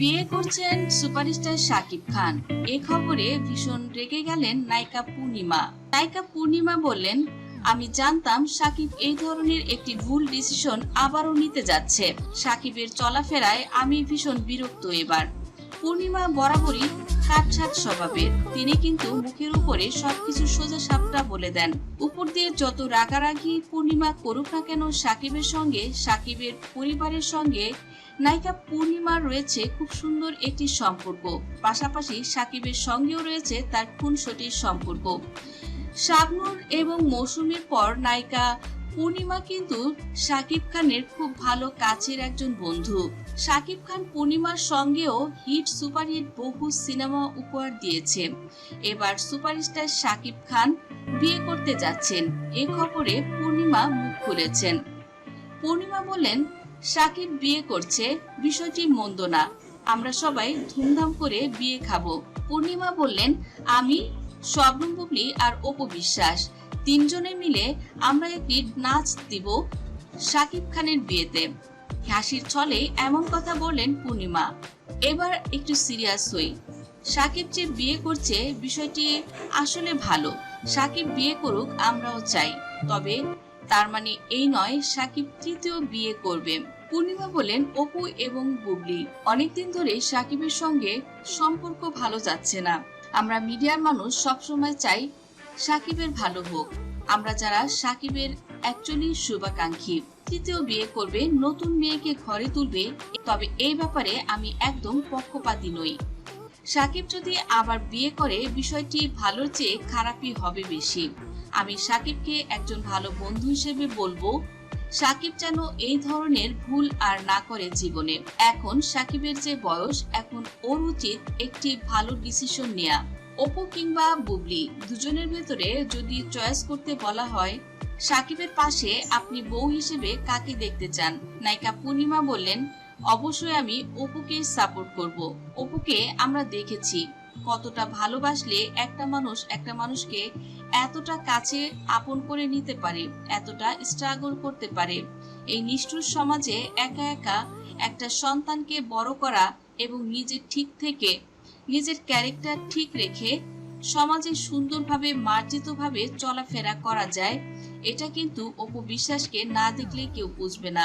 বিয়ে করছেন সুপারস্টার শাকিব খান। এ খবরে ভীষণ রেগে গেলেন নায়িকা পূর্ণিমা। নায়িকা পূর্ণিমা বললেন, আমি জানতাম সাকিব এই ধরনের একটি ভুল ডিসিশন আবারও নিতে যাচ্ছে। সাকিবের চলাফেরায় আমি ভীষণ বিরক্ত এবার। পূর্ণিমা বরাবরই কাটছাট স্বভাবের। তিনি কিন্তু মুখের উপরে সবকিছু সোজা সাপটা বলে দেন। উপর দিয়ে যত রাগারাগি পূর্ণিমা করুক না কেন, সাকিবের সঙ্গে, সাকিবের পরিবারের সঙ্গে নায়িকা পূর্ণিমার রয়েছে খুব সুন্দর একটি সম্পর্ক। পাশাপাশি সাকিবের সঙ্গেও রয়েছে তার খুনসটির সম্পর্ক। শাবনুর এবং মৌসুমীর পর নায়িকা পূর্ণিমা কিন্তু শাকিব খানের খুব ভালো কাছের একজন বন্ধু। শাকিব খান পূর্ণিমার সঙ্গেও হিট সুপারহিট বহু সিনেমা উপহার দিয়েছে। এবার সুপারস্টার শাকিব খান বিয়ে করতে যাচ্ছেন। এ খবরে পূর্ণিমা মুখ খুলেছেন। পূর্ণিমা বললেন সাকিব বিয়ে করছে, বিষয়টি মন্দ না। আমরা সবাই ধুমধাম করে বিয়ে খাব। পূর্ণিমা বললেন, আমি শবনম বুবলি আর অপবিশ্বাস। বিশ্বাস তিনজনে মিলে আমরা একটি নাচ দিব সাকিব খানের বিয়েতে। হাসির ছলে এমন কথা বললেন পূর্ণিমা। এবার একটু সিরিয়াস হই। সাকিব যে বিয়ে করছে, বিষয়টি আসলে ভালো। সাকিব বিয়ে করুক, আমরাও চাই। তবে তার মানে এই নয় সাকিব তৃতীয় বিয়ে করবে। পূর্ণিমা বলেন অপু এবং বুবলি, অনেকদিন ধরে সাকিবের সঙ্গে সম্পর্ক ভালো যাচ্ছে না। আমরা মিডিয়ার মানুষ সবসময় চাই সাকিবের ভালো হোক। আমরা যারা সাকিবের অ্যাকচুয়ালি শুভাকাঙ্ক্ষী, তৃতীয় বিয়ে করবে, নতুন মেয়েকে ঘরে তুলবে, তবে এই ব্যাপারে আমি একদম পক্ষপাতী নই। সাকিব যদি আবার বিয়ে করে, বিষয়টি ভালোর চেয়ে খারাপই হবে বেশি। আমি সাকিবকে একজন ভালো বন্ধু হিসেবে বলব, সাকিব যেন এই ধরনের ভুল আর না করে জীবনে। এখন সাকিবের যে বয়স, এখন ওর উচিত একটি ভালো ডিসিশন নেয়া। অপু কিংবা বুবলি দুজনের ভেতরে যদি চয়েস করতে বলা হয়, সাকিবের পাশে আপনি বউ হিসেবে কাকে দেখতে চান? নায়িকা পূর্ণিমা বললেন, অবশ্যই আমি অপুকে সাপোর্ট করব। অপুকে আমরা দেখেছি। কতটা ভালোবাসলে একটা মানুষ একটা মানুষকে এতটা কাছে আপন করে নিতে পারে, এতটা স্ট্রাগল করতে পারে। এই নিষ্ঠুর সমাজে একা একা একটা সন্তানকে বড় করা এবং নিজের ঠিক থেকে নিজের ক্যারেক্টার ঠিক রেখে সমাজে সুন্দরভাবে মার্জিতভাবে চলাফেরা করা যায়, এটা কিন্তু অপবিশ্বাসকে না দেখলে কেউ বুঝবে না।